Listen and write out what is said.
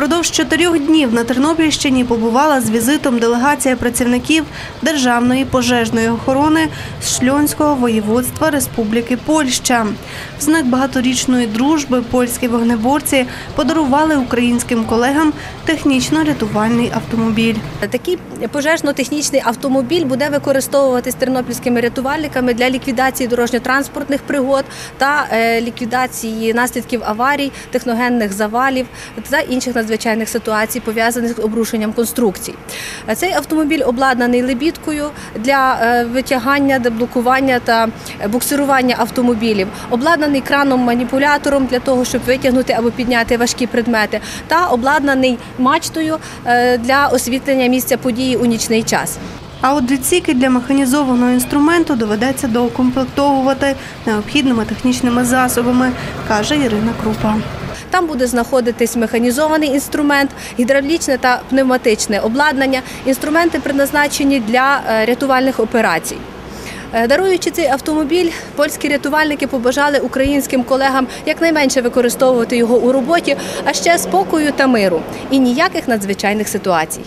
Впродовж чотирьох днів на Тернопільщині побувала з візитом делегація працівників Державної пожежної охорони з Шльонського воєводства Республіки Польща. В знак багаторічної дружби польські вогнеборці подарували українським колегам технічно-рятувальний автомобіль. Такий пожежно-технічний автомобіль буде використовуватись тернопільськими рятувальниками для ліквідації дорожньо-транспортних пригод та е, ліквідації наслідків аварій, техногенних завалів та інших надзвичайних ситуацій, пов'язаних з обрушенням конструкцій. Е, Цей автомобіль обладнаний лебідкою для е, витягання, деблокування та е, буксирування автомобілів, обладнаний краном-маніпулятором для того, щоб витягнути або підняти важкі предмети, та обладнаний мачтою для освітлення місця події у нічний час. А от відсіки для механізованого інструменту доведеться доукомплектовувати необхідними технічними засобами, каже Ірина Крупа. Там буде знаходитись механізований інструмент, гідравлічне та пневматичне обладнання. Інструменти предназначені для е, рятувальних операцій. Е, Даруючи цей автомобіль, польські рятувальники побажали українським колегам якнайменше використовувати його у роботі, а ще спокою та миру і ніяких надзвичайних ситуацій.